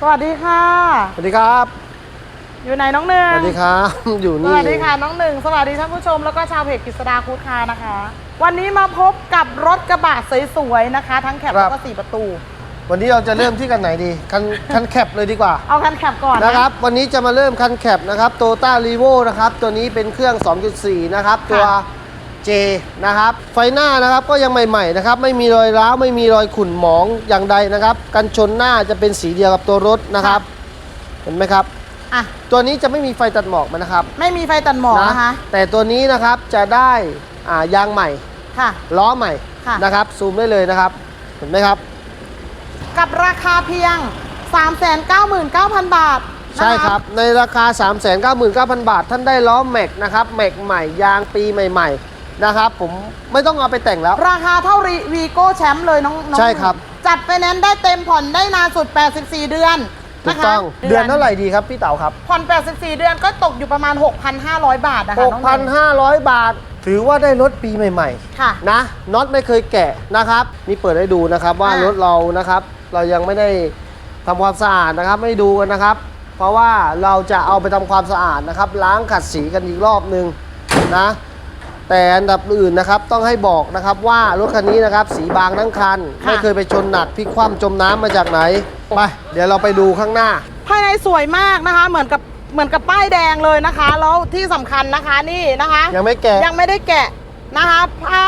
สวัสดีค่ะ สวัสดีครับ อยู่ไหนน้องหนึ่งสวัสดีครับ อยู่สนี่ วัสดีค่ะน้องหนึ่งสวัสดีท่านผู้ชมแล้วก็ชาวเพจกฤษดาคูดคานะคะ วันนี้มาพบกับรถกระบะสวยๆนะคะ ทั้งแคปแล้วก็สี่ประตู วันนี้เราจะเริ่มที่กันไหนดี คันคันแคปเลยดีกว่า เอาคันแคปก่อนนะครับ วันนี้จะมาเริ่มคันแคปนะครับโตต้ารีโวนะครับ ตัวนี้เป็นเครื่อง 2.4 นะครับ ตัว J นะครับ ไฟหน้านะครับก็ยังใหม่ๆนะครับ ไม่มีรอยร้าว ไม่มีรอยขุ่นหมองอย่างใดนะครับ กันชนหน้าจะเป็นสีเดียวกับตัวรถนะครับ เห็นไหมครับ อะ ตัวนี้จะไม่มีไฟตัดหมอกมันนะครับไม่มีไฟตัดหมอกนะคะ แต่ตัวนี้นะครับจะได้อ่ายางใหม่ ค่ะ ล้อใหม่ค่ะ นะครับ ซูมได้เลยนะครับ เห็นไหมครับ กับราคาเพียง 399,000 บาทนะะ ใช่ครับ ในราคา 399,000 บาท ท่านได้ล้อแม็กนะครับ แม็กใหม่ ยางปีใหม่ ๆ นะครับผมไม่ต้องเอาไปแต่งแล้ว ราคาเท่าวีโก้แชมป์เลยน้องน้องใช่ครับ จัดไฟแนนซ์ได้เต็มผ่อนได้นานสุด 84 เดือนถูนะกคะต้องเดือนเท่าไหร่ดีครับพี่เต๋าครับ ผ่อน 84 เดือนก็ตกอยู่ประมาณ 6,500 บาทนะคะน้องหนึ่ง6,500 บาท ถือว่าได้รถปีใหม่ ค่ะ ๆ นะน็อตไม่เคยแกะนะครับ นี่เปิดให้ดูนะครับว่าอ่ารถเรานะครับ เรายังไม่ได้ทำความสะอาดนะครับ ไม่ดูกันนะครับ เพราะว่าเราจะเอาไปทำความสะอาดนะครับ ล้างขัดสีกันอีกรอบหนึ่งนะ แต่อันดับอื่นนะครับต้องให้บอกนะครับว่ารถคันนี้นะครับสีบางทั้งคัน ค่ะ ไม่เคยไปชนหนักพลิกคว่ำจมน้ำมาจากไหนไปเดี๋ยวเราไปดูข้างหน้า ภายในสวยมากนะคะ เหมือนกับเหมือนกับป้ายแดงเลยนะคะ แล้วที่สำคัญนะคะนี่นะคะ ยังไม่แกะยังไม่ได้แกะนะคะผ้า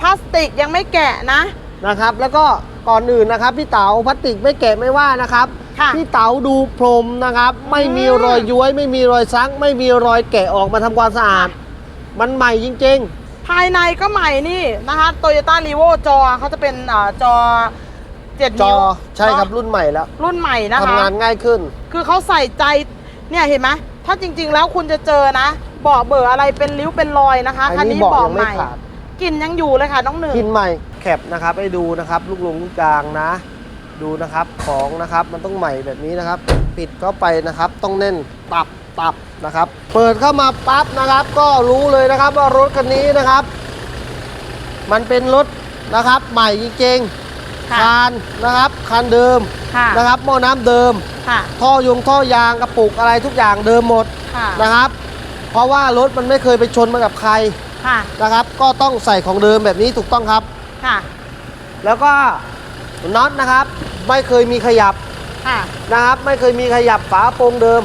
พลาสติกยังไม่แกะนะ นะครับ แล้วก็ก่อนอื่นนะครับพี่เต๋าพลาสติกไม่แกะไม่ว่านะครับค่ะพี่เต๋าดูพรมนะครับ ไม่มีรอยย้วย ไม่มีรอยซัก ไม่มีรอยแกะออกมาทำความสะอาด มันใหม่จริงภายในก็ใหม่นี่นะคะโตโยต้ารีโวจอเขาจะเป็นอ่าจอเจ็ดๆจอนิ้วใช่ครับเนอะรุ่นใหม่แล้วรุ่นใหม่นะคะ ทำงานง่ายขึ้น คือเขาใส่ใจเนี่ยเห็นไหมถ้าจริง ๆ แล้วคุณจะเจอนะเบาะเบอร์อะไรเป็นริ้วเป็นรอยนะคะอันคันนี้นี้เบาะเบาะยังใหไม่ม่ขาด กลิ่นยังอยู่เลยค่ะน้องหนึ่ง พินใหม่แคปนะครับให้ดูนะครับ ลูกลงลูกกลางนะ ดูนะครับของนะครับมันต้องใหม่แบบนี้นะครับ ปิดเข้าไปนะครับ ต้องแน่นตับ ตับนะครับ เปิดเข้ามาปั๊บนะครับ ก็รู้เลยนะครับว่ารถคันนี้นะครับ มันเป็นรถนะครับใหม่จริงๆค่ะ คานนะครับคานเดิมค่ะ นะครับหม้อน้ำเดิม ค่ะ ท่อยงท่อยางกระปุกอะไรทุกอย่างเดิมหมดค่ะ นะครับ เพราะว่ารถมันไม่เคยไปชนมากับใครค่ะ นะครับ ก็ต้องใส่ของเดิมแบบนี้ถูกต้องครับ ค่ะ แล้วก็น็อตนะครับ ไม่เคยมีขยับค่ะ นะครับ ไม่เคยมีขยับฝาโปรงเดิม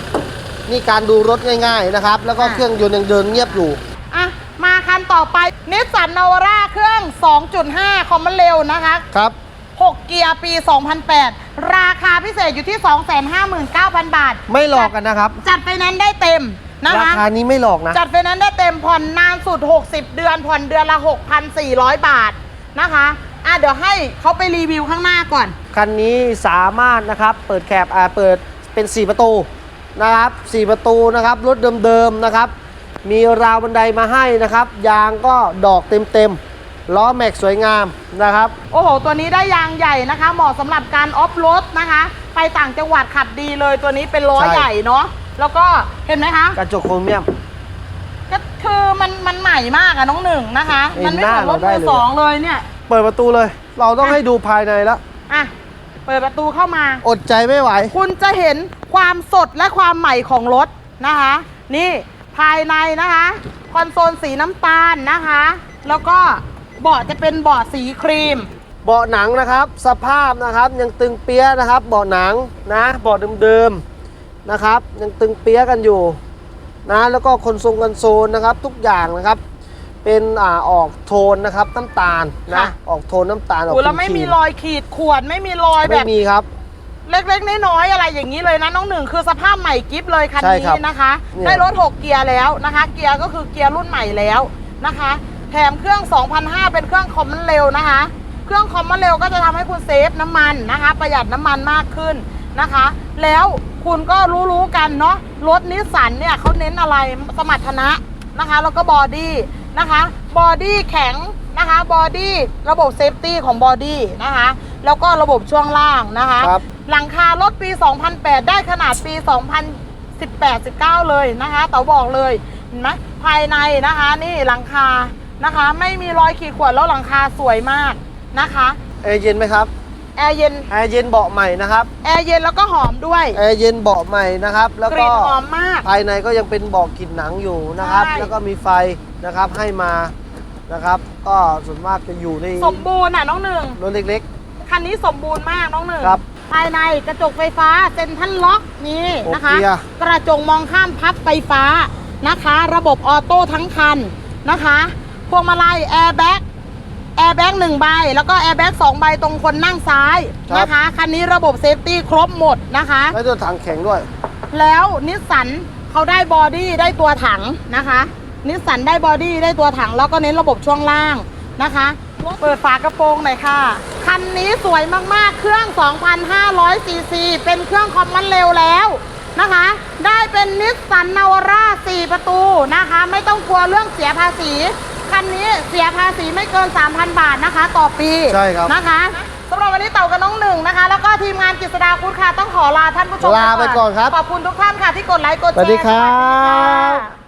นี่การดูรถง่าย ๆนะครับ แล้วก็ค่ะเครื่องยนต์ยังเดินเงียบอยู่ อะ มาคันต่อไปนิสสันนาวาร่าเครื่อง 2.5 คอมมอนเร็วนะคะ ครับ 6 เกียร์ปี 2008 ราคาพิเศษอยู่ที่ 259,000 บาท ไม่หลอกกันนะครับ จัดไฟแนนซ์ได้เต็มนะราคะคานี้ไม่หลอกนะ จัดไฟแนนซ์ได้เต็มผ่อนนานสุด 60 เดือน ผ่อนเดือนละ 6,400 บาทนะคะอะเดี๋ยวให้เขาไปรีวิวข้างหน้าก่อน คันนี้สามารถนะครับ เปิดแคบอ่าเปิดเป็น 4 ประตู นะครับ4ประตูนะครับรถเดิมๆนะครับ มีราวบันไดมาให้นะครับ ยางก็ดอกเต็มๆล้อแม็กสวยงามนะครับ โอ้โห ตัวนี้ได้ยางใหญ่นะคะ เหมาะสำหรับการออฟโรดนะคะ ไปต่างจังหวัดขับดีเลยตัวนี้เป็นล้อใช่ ใหญ่เนาะแล้วก็เห็นไหมคะ กระจกโครเมียม ก็คือมันมันใหม่มากอะน้องหนึ่งนะคะ เห็นมันไม่เหมือนรถหน้าเราได้มือเลย สองเลยเนี่ยเปิดประตูเลย เราต้องอะให้ดูภายในแล้วอะเปิดประตูเข้ามา อดใจไม่ไหว คุณจะเห็น ความสดและความใหม่ของรถนะคะ นี่ภายในนะคะคอนโซลสีน้ำตาลนะคะ แล้วก็เบาะจะเป็นเบาะสีครีม เบาะหนังนะครับ สภาพนะครับยังตึงเปี้ยะนะครับ เบาะหนังนะเบาะเดิมๆนะครับ ยังตึงเปี้ยะกันอยู่นะแล้วก็คอนโซลกันโซลนะครับ ทุกอย่างนะครับ เป็นอ่าออกโทนนะครับน้ำตาลนะค่ะ ออกโทนน้ำตาลออกโอ้แล้วไม่ครีมีๆรอยขีดข่วนไม่มีรอยแบไม่บมีครับ เล็กๆน้อยๆอะไรอย่างนี้เลยนะน้องหนึ่งคือสภาพใหม่กิฟเลยคันใช่นี้ครับนะคะ เนี่ย ได้รถ 6 เกียร์แล้วนะคะ เกียร์ก็คือเกียร์รุ่นใหม่แล้วนะคะ แถมเครื่อง 2005 เป็นเครื่องคอมมอนเร็วนะคะ เครื่องคอมมอนเร็วก็จะทำให้คุณเซฟน้ำมันนะคะ ประหยัดน้ำมันมากขึ้นนะคะ แล้วคุณก็รู้ๆกันเนาะรถนิสสันเนี่ยเขาเน้นอะไรสมรรถนะนะคะ แล้วก็บอดี้นะคะบอดี้แข็งนะคะบอดี้ระบบเซฟตี้ของบอดี้นะคะ แล้วก็ระบบช่วงล่างนะคะครับ หลังคารถปี 2008 ได้ขนาดปี 2018 19 เลยนะคะเต๋าบอกเลยเห็นไหมภายในนะคะนี่หลังคานะคะ ไม่มีรอยขีดข่วนแล้วหลังคาสวยมากนะคะเอยเย็นไหมครับแอร์เย็นแอร์เย็นเบาะใหม่นะครับแอร์เย็นแล้วก็หอมด้วยแอร์เย็นเบาะใหม่นะครับ แล้วกก็ลิ่นหอมมาก ภายในก็ยังเป็นเบาะกลิ่นหนังอยู่นะครับ ใช่ แล้วก็มีไฟนะครับให้มานะครับ ก็ส่วนมากจะอยู่ในสมบูรณ์อะน้องหนึ่งรถเล็ก คันนี้สมบูรณ์มากน้องหนึ่งครับภายในกระจกไฟฟ้าเซ็นทรัลล็อกนี่นะคะ โอเคอะ กระจกมองข้ามพับไฟฟ้านะคะ ระบบออโต้ทั้งคันนะคะพวงมาลัยแอร์แบ็กแอร์แบ็กหนึ่งใบ แล้วก็แอร์แบ็กสองใบตรงคนนั่งซ้ายนะคะ คันนี้ระบบเซฟตี้ครบหมดนะคะๆแล้วตัวถังแข็งด้วย แล้วนิสสันเขาได้บอดี้ได้ตัวถังนะคะ นิสสันได้บอดี้ได้ตัวถัง แล้วก็เน้นระบบช่วงล่าง นะคะ เปิดฝากระโปรงหน่อยค่ะ คันนี้สวยมากๆ เครื่อง 2,500ซีซีเป็นเครื่องคอมมันเร็วแล้วนะคะ ได้เป็นนิสสันนาวาร่า4 ประตูนะคะ ไม่ต้องกลัวเรื่องเสียภาษี คันนี้เสียภาษีไม่เกิน 3,000 บาทนะคะ ต่อปีใช่ครับนะคะสำหรับวันนี้เต่ากับน้องหนึ่งนะคะ แล้วก็ทีมงานกิษดาคุณค่ะต้องขอลาท่านผู้ชมลาไปก่อนครับ ขอบคุณทุกท่านค่ะที่กดไลค์กดแชร์สวัสดีครับสวัสดีค่ะ